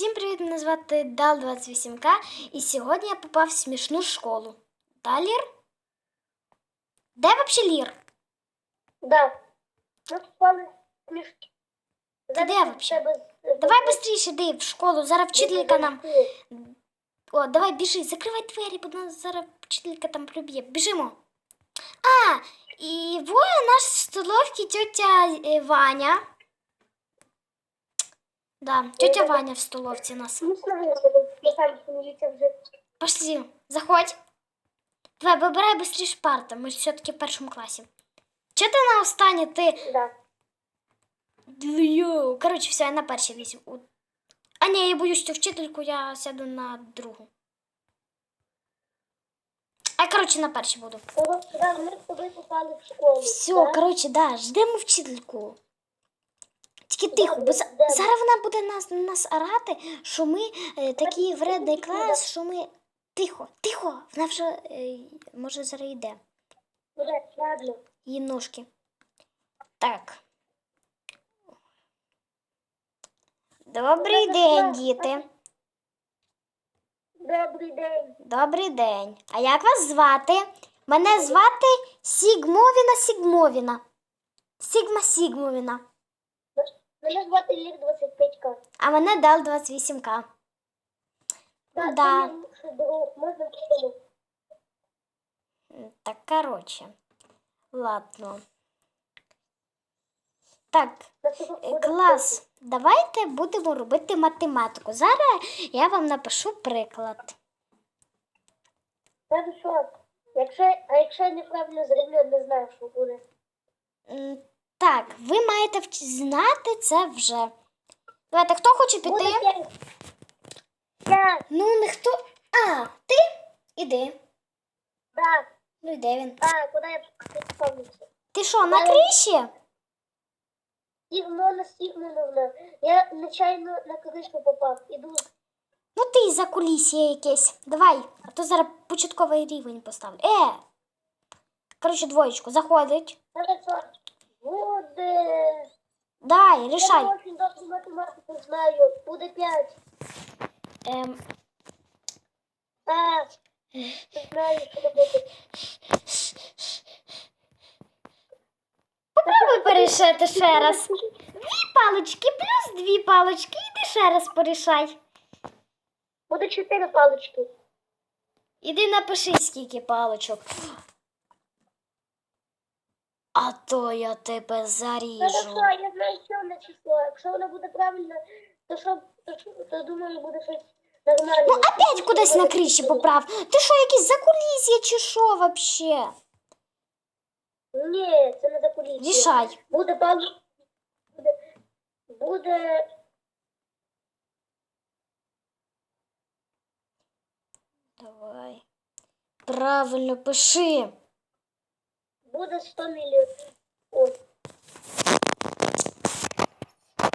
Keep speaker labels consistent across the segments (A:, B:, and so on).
A: Всім привіт! Мене звати Дал28К і сьогодні я попав в смішну школу. Да, Лір? Де взагалі Лір?
B: Да. Ми попали в книжки.
A: Ти де вообще? Давай швидше йди в школу, зараз вчителька нам. О, давай біжи, закривай двері, бо нас зараз вчителька там приб'є. Біжимо. А, і воє наш в столовці тетя е, Ваня. Да, тетя Ваня в столовці нас.
B: Ну.
A: Пошли, заходь. Давай, вибирай быстріше парта, ми ж все-таки в першому класі. Чи ти на останнє? Ти.
B: Да.
A: Йоу. Коротше, все, я на першій лізі. У- А ні, я боюсь цю вчительку, я сяду на другу. А коротше, на першій буду.
B: Да, ми з тобою попали в школу.
A: Все,
B: да?
A: коротше, да, ждемо вчительку. Тільки тихо, бо за- зараз вона буде нас, нас орати, що ми е, такий вредний клас, що ми. Тихо, тихо, вона вже е, може зараз йде.
B: Ладно.
A: її ножки. Так. Добрий день, діти.
B: Добрий день.
A: Добрий день. А як вас звати? Мене звати Сігмовіна Сігмовіна. Сігма Сігмовіна.
B: Мене звати Лір 25К.
A: А мене дал 28К.
B: Да,
A: Да.
B: друг. Можна
A: Так, коротше. Ладно. Так, Е, Клас, давайте будемо робити математику. Зараз я вам напишу приклад.
B: Та? Якщо, а якщо я неправильно зроблю, не знаю, що буде.
A: Так, ви маєте знати це вже. Давайте, хто хоче піти?
B: П'ять. П'ять.
A: Ну, ніхто. А, ти? Іди.
B: Да.
A: Ну, йде він.
B: А, куди я помнюся?
A: Ти що, на криші?
B: Сігмона Сігмоновна. Я нечайно на кришку попав. Іду.
A: Ну, ти за кулісся якесь. Давай, а то зараз початковий рівень поставлю. Е! Коротше, двоєчку, заходить.
B: Хорошо. Буде.
A: Дай, рішай.
B: не очень добру математику знаю. Буде п'ять.
A: Ем,
B: А, знаю, що робити.
A: попробуй порішати ще раз. Дві палички плюс дві палички. Іди ще раз порішай.
B: Буде чотири палички.
A: Іди напиши, скільки паличок. А то я тебе заріжу.
B: я знаю, що на число. Якщо воно буде правильно, то що, то, то думаю, буде щось нормально.
A: Ну, опять кудись на криші поправ. Ти що, якийсь закулісье чи що вообще?
B: Ні, це не за кулісся.
A: Рішай.
B: Буде паличка. Буде, буде
A: Давай. Правильно пиши.
B: Буде 100 мільйонів. Ой,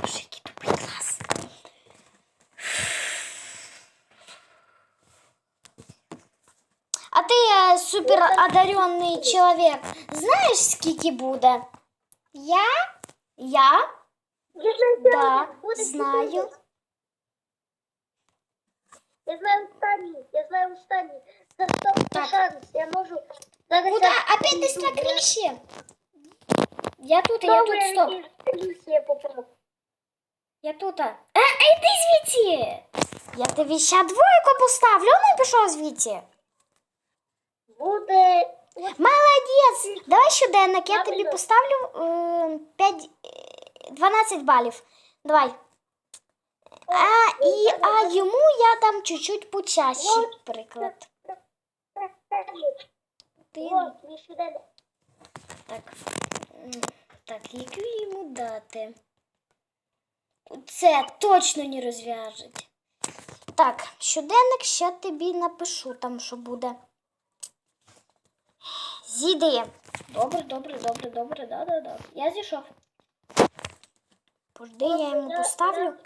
A: Боже, який тупий клас. А ти е, суперодаренний чоловік. Знаєш, скільки буде? Я? Я?
B: Я знаю,
A: Да,
B: буде
A: знаю.
B: 4. Я знаю останній, я знаю останній. Це стоп, це
A: Так.
B: шанс. Я можу. Зараз
A: Куда?
B: я-
A: Опять десь на криші? Я тут, я
B: Знову
A: тут,
B: я
A: стоп.
B: якийсь колісі попав.
A: Я тут. А, а йди звідси. Я тобі ще двойку поставлю, ну і пішов звідси.
B: Буде. Ось
A: Молодець! Давай щоденник, я тобі
B: Правильно.
A: поставлю е, 5, е, 12 балів. Давай. А, і, а йому я дам чуть-чуть почаще приклад.
B: Мій щоденник.
A: так, так, яку йому дати? Це точно не розв'яжуть. Так, щоденник ще тобі напишу там, що буде. Зійди. Добре, добре, добре, добре, да, да, да. Я зійшов. Пожди, я йому поставлю.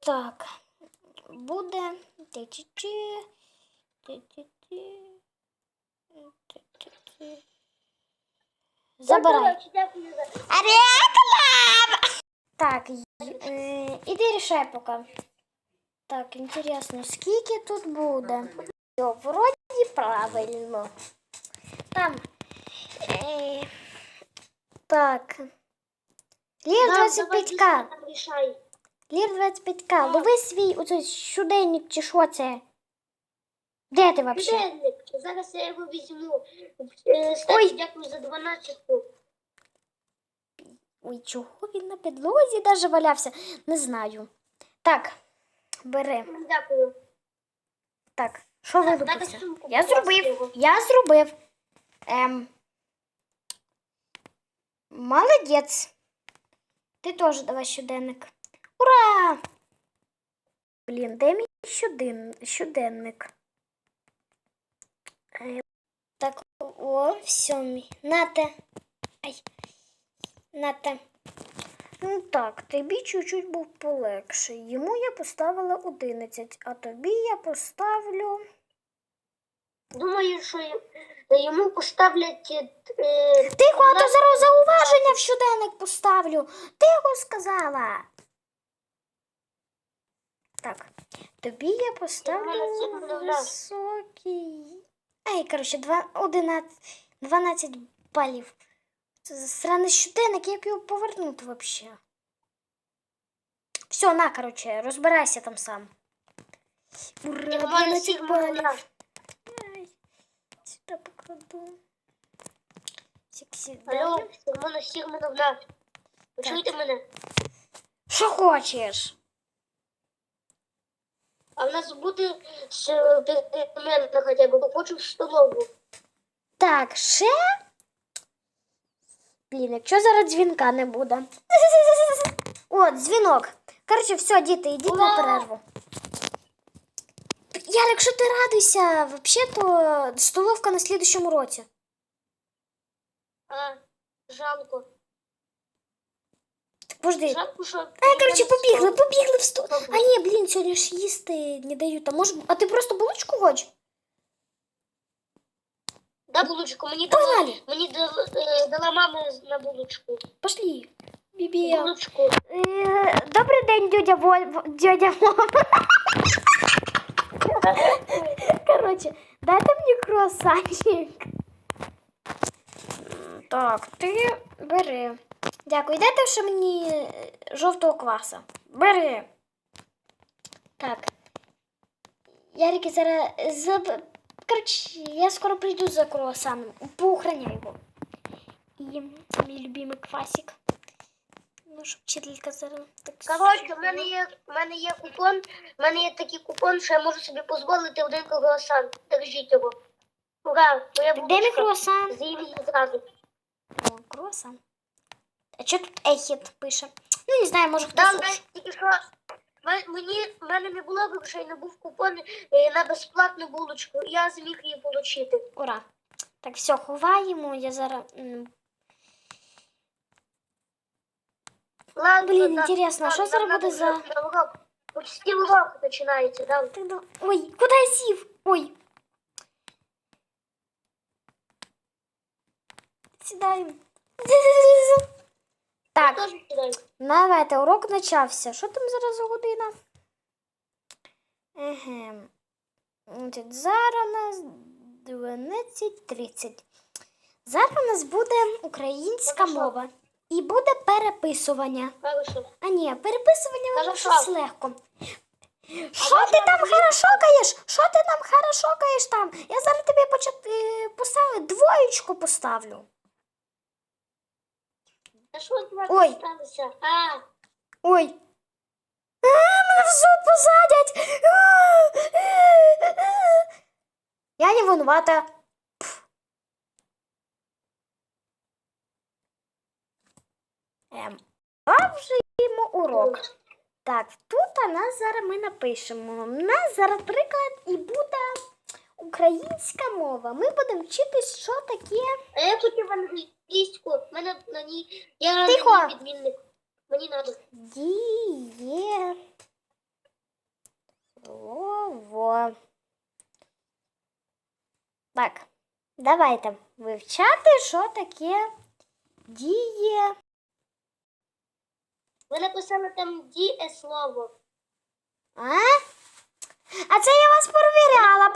A: Так. Буде. Ти-ти-ти. Ти-ти-ти. Забирай. Реклама! Так, Е, іди рішай поки. Так, інтересно, скільки тут буде? Все, вроді правильно. Там. Е, так. Лір 25к.
B: Рішай.
A: Лір 25к. Лови свій оцей щоденник чи що це? Де ти взагалі?
B: Щоденник. Зараз я його візьму. Е, Стас,
A: Ой.
B: дякую за 12.
A: Ой, чого він на підлозі даже валявся? Не знаю. Так, бери.
B: Дякую.
A: Так, що
B: Так,
A: вилупився?
B: сумку
A: Я
B: покласти
A: зробив.
B: його.
A: Я зробив. Ем. Молодець. Ти теж давай щоденник. Ура! Блін, де мій щоден... щоденник? Е, Так, о, все. мій. Нате. Ай. Нате. Ну так, тобі чуть-чуть був полегше. Йому я поставила 11, а тобі я поставлю.
B: Думаю, що йому поставлять е,
A: Тихо, а то зараз зауваження в щоденник поставлю. Тихо сказала. Так, тобі я поставлю високий. Ай, коротше, два- 11, 12 балів. Це за сраний щоденник, як його повернути взагалі? Все, на, коротше, розбирайся там сам. Ура,
B: як в
A: 12 балів. Ай, сюди покладу. Сексі,
B: Алло, в мене сім нуля. Ви чуєте мене?
A: Що хочеш?
B: А в нас буде ще перемена хоча б, хочу в столову.
A: Так, ще. Блін, якщо зараз дзвінка не буде. О, дзвінок. Коротше, все, діти, йдіть на перерву. Ярик, що ти радуйся? Взагалі-то столовка на слідущому році.
B: А, жалко.
A: Пожди.
B: Жалко, що...
A: А, коротше, побігли,
B: побігли.
A: в сто. А ні, блін, сьогодні ж їсти не дають. А може, а ти просто булочку хочеш?
B: Да, булочку, мені дала,
A: Погнали.
B: мені дала, е, дала мама на булочку.
A: Пошли. Бібі.
B: Булочку.
A: Е, Добрий день, дядя Воль... дядя Вова. Коротше, дайте мені круасанчик. Так, ти бери. Дякую. Дайте ще мені е, жовтого кваса. Бери. Так. Ярики зараз заб... Коротше, я скоро прийду за круасаном. Поохраняй його. І мій любимий квасик. Ну, щоб вчителька зараз так.
B: Коротше, в мене є, в мене є купон, в мене є такий купон, що я можу собі дозволити один круасан. Держіть його. Ура, моя
A: де мій круасан?
B: З'їм зразу.
A: О, круасан. А що тут ехід пише? Ну, не знаю, може хтось.
B: да, тільки що мені, в мене не було грошей, не був купон е, на безплатну булочку. Я зміг її отримати.
A: Ура. Так, все, ховаємо. Я зараз.
B: Ладно,
A: Блін,
B: да,
A: інтересно,
B: да,
A: що зараз буде за-.
B: Почти урок починається, да?
A: так, да- Ой, куди я сів? Ой. Сідаємо. Так. Давайте, урок почався. Що там зараз за година? Еге. Зараз у нас 12.30. Зараз у нас буде українська
B: Хорошо.
A: мова. І буде переписування.
B: Хорошо.
A: А ні, переписування воно
B: Хорошо.
A: щось легко. Що ти там хорошокаєш? Що ти там хорошокаєш там? Я зараз тобі почат... е, поставлю, двоєчку поставлю.
B: А що з вами
A: Ой.
B: сталося? А,
A: Ой. А, мене в зуб посадять. Я не винувата. Пф. Ем. Продовжуємо урок. Так, тут у нас зараз ми напишемо. У нас зараз приклад і буде українська мова. Ми будемо вчитись, що таке.
B: а я хотів англійську. В Мене на ній. Я
A: Тихо.
B: відмінник. Мені треба.
A: Діє. Слово. Так, давайте вивчати, що таке діє.
B: Ви написали там дієслово.
A: А? А це я вас провіряла,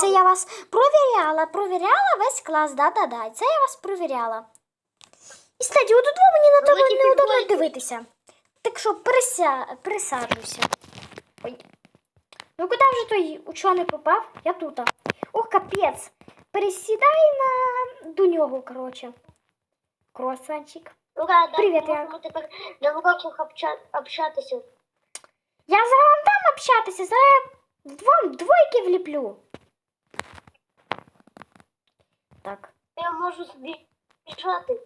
A: Це я вас провіряла, провіряла весь клас, да-да-да. Це я вас провіряла. І кстати, от удвох мені на
B: Ну,
A: тебе неудобно дивитися. Так що прися... присаджуйся. Ой. Ну куди вже той учений попав? Я тут. Ох, капець. Пересідай на до нього, коротше. Круасанчик.
B: Ура, да,
A: Привіт,
B: ми тепер на уроках обща- общатися.
A: Я зараз вам дам общатися, зараз вам двойки вліплю. Так,
B: Я можу собі біжати.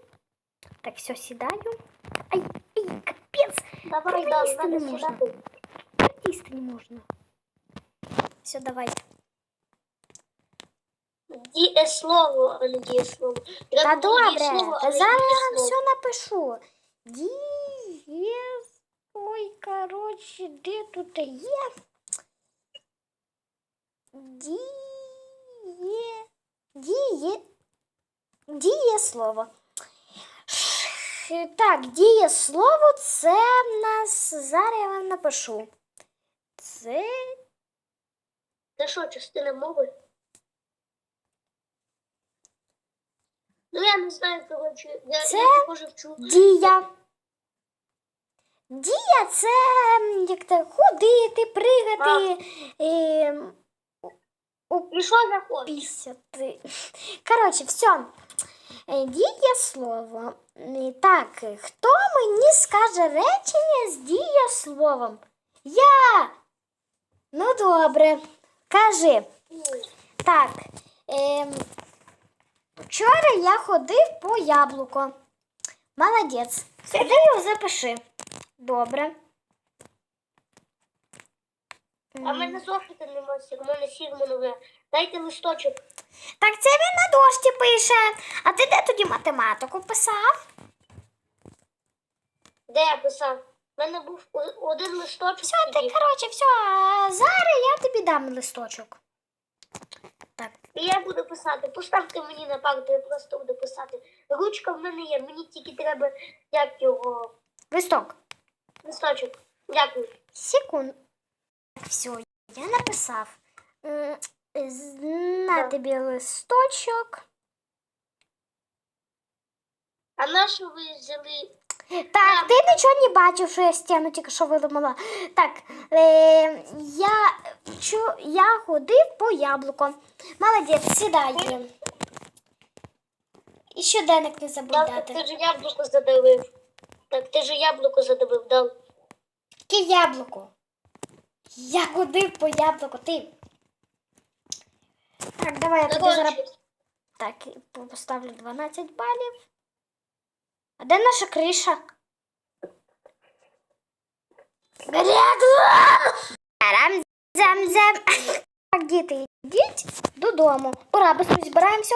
A: так, все, сідаю. Ай, ай, капець,
B: Давай, да,
A: Пролізти
B: надо
A: не можна.
B: сідати.
A: лізти не можна. Все, давай.
B: Дієслово, а не дієслово.
A: Та
B: Треба було
A: добре,
B: дієслово,
A: та
B: а не
A: зараз я вам
B: дієслово.
A: все напишу. Дієс... Ой, коротше, де тут є? Діє... Діє... Дієслово. Так, дієслово це в нас... Зараз я вам напишу. Це
B: Це що, частина мови? Ну я не знаю, коротше, я,
A: Це
B: я похоже вчу.
A: Дія. Дія це як то ходити, пригати, ем,
B: І що захочеш?
A: пісяти. Коротше, все. Е, Дієслово. Е, Так, хто мені скаже речення з дієсловом? Я. Ну добре. Кажи. Так. Ем, вчора я ходив по яблуко. Молодець. Сюди його запиши. Добре.
B: А в мене зошита нема, в мене сігманове. Дайте листочок.
A: Так це він на дошці пише. А ти де тоді математику писав?
B: Де я писав? У мене був о- один листочок.
A: Все, ти,
B: тоді.
A: коротше, все. а Зараз я тобі дам листочок. Так.
B: І я буду писати. Поставте мені на парту, я просто буду писати. Ручка в мене є, мені тільки треба, як його,
A: Листок.
B: листочок. Дякую.
A: Секунд. Все, я написав. На
B: Да.
A: тобі листочок.
B: А на що ви взяли?
A: Так, ти нічого не бачив, що я стіну тільки що виламала. Так, е, я, чу, я ходив по яблуко. Молодець, сідай. І щоденник не забудь
B: так
A: дати.
B: ти ж яблуко задавив. Так ти ж яблуко задавив, дав.
A: Яке яблуко? Я ходив по яблуко, ти. Так, давай я тобі зараз. Так, поставлю 12 балів. А де наша криша? Зам. Так, діти, йдіть додому. Ура, быстро збираємося.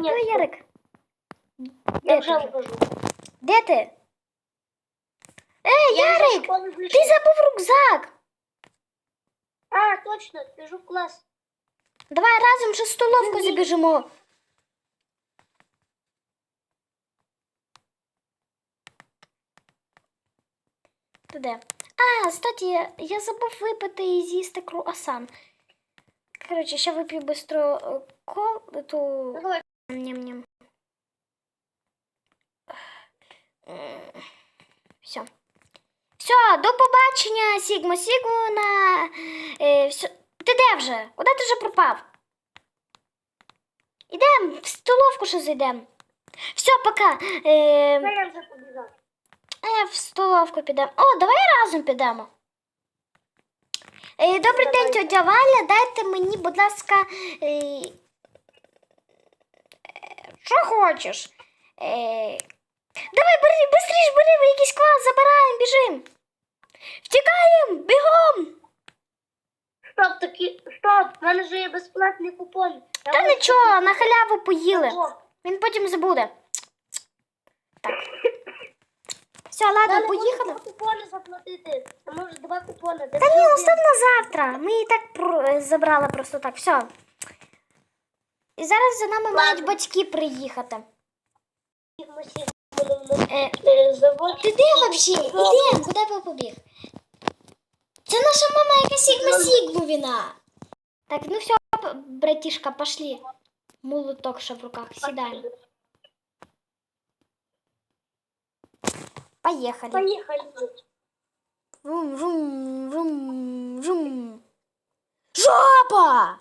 A: Ну. Ярик.
B: Я вже вхожу.
A: Де ти? Ей,
B: Я
A: Ярик, ти забув рюкзак.
B: А, точно, біжу в клас.
A: Давай разом ще столовку
B: Ні.
A: забіжимо. Туди. А, кстати, я- забув випити і з'їсти круасан. Коротше, ще вип'ю бистро е, кол, ту
B: Давай.
A: ням-ням. Все. Все, до побачення, Сігма. Сігма на. Е, все. Ти де вже? Куди ти вже пропав? Ідем, в столовку ще зайдемо. Все, пока. Е,
B: я вже
A: я в столовку підемо. О, давай разом підемо. Е, добрий день, тетя Валя. Дайте мені, будь ласка. Е, е, що хочеш? Е, давай, бери, быстріш, бери, в якийсь клас, забираємо, біжим. Втікаємо, бігом.
B: Стоп, такі, стоп, в мене ж є безплатний купон. Я
A: Та
B: можу
A: нічого, на халяву поїли.
B: купон.
A: Він потім забуде. Так. Все, ладно,
B: Та не
A: поїхали.
B: можу два купони заплатити. А може два купони.
A: Та ні, остав на завтра. Ми і так про- е, забрали просто так. Все. І зараз за нами мають батьки приїхати. Ти де взагалі? Іди, куди ви побіг? Це наша мама яка сігма сігму віна. Так, ну все, братішка, пошли. Молоток ще в руках, сідаємо. Поехали.
B: Поехали.
A: Жум, жум, жум, жум. Жопа!